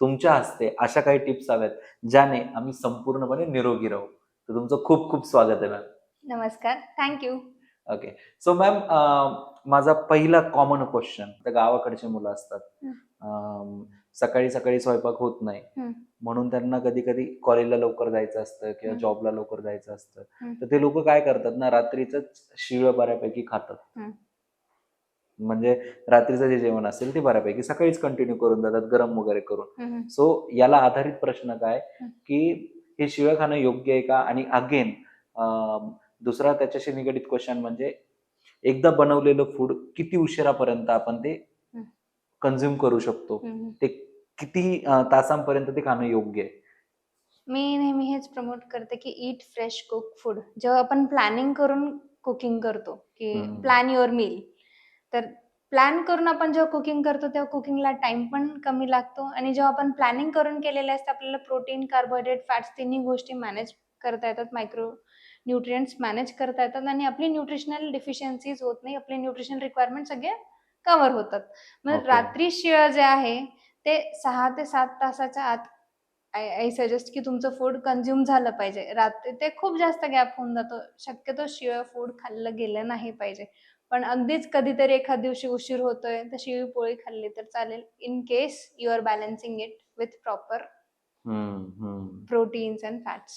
तुमच्या हस्ते अशा काही टिप्स हव्यात ज्याने आम्ही संपूर्णपणे निरोगी राहू. तर तुमचं खूप खूप स्वागत आहे मॅम नमस्कार. थँक्यू ओके सो मॅम माझा पहिला कॉमन क्वेश्चन तर गावाकडची मुलं असतात. सकाळी सकाळी स्वयंपाक होत नाही. म्हणून त्यांना कधी कधी कॉलेजला लवकर जायचं असतं किंवा. जॉबला लवकर जायचं असतं. तर ते लोक काय करतात ना रात्रीच शिळ बऱ्यापैकी खातात. म्हणजे रात्रीचं जे जेवण असेल ते बऱ्यापैकी सकाळीच कंटिन्यू करून जातात गरम वगैरे करून. सो याला आधारित प्रश्न काय. की हे शिळं खाणं योग्य आहे का आणि अगेन दुसरा त्याच्याशी निगडित क्वेश्चन म्हणजे एकदा बनवलेलं फूड किती उशिरापर्यंत आपण ते. कन्झ्युम करू शकतो. ते किती तासांपर्यंत ते खाणं योग्य आहे मी नेहमी हेच प्रमोट करते की ईट फ्रेश कुक फूड जेव्हा आपण प्लॅनिंग करून कुकिंग करतो की. प्लॅन युअर मील तर प्लॅन करून आपण जेव्हा कुकिंग करतो तेव्हा कुकिंगला टाइम पण कमी लागतो. आणि जेव्हा आपण प्लॅनिंग करून केलेले असते आपल्याला प्रोटीन कार्बोहायड्रेट फॅट्स तिन्ही गोष्टी मॅनेज करता येतात मायक्रो न्यूट्रियंट्स मॅनेज करता येतात आणि आपली न्यूट्रिशनल डिफिशियन्सीज होत नाही. आपले न्यूट्रिशनल रिक्वायरमेंट सगळे कव्हर होतात. मग Okay. रात्री शिळ जे आहे ते सहा ते सात तासाच्या आत आय आय सजेस्ट की तुमचं फूड कन्झ्युम झालं पाहिजे. रात्री ते खूप जास्त गॅप होऊन जातो. शक्यतो शिळं फूड खाल्लं गेलं नाही पाहिजे. पण अगदीच कधीतरी एखाद दिवशी उशीर होतोय तर शिळी पोळी खाल्ली तर चालेल in case you are balancing it with proper. Proteins and fats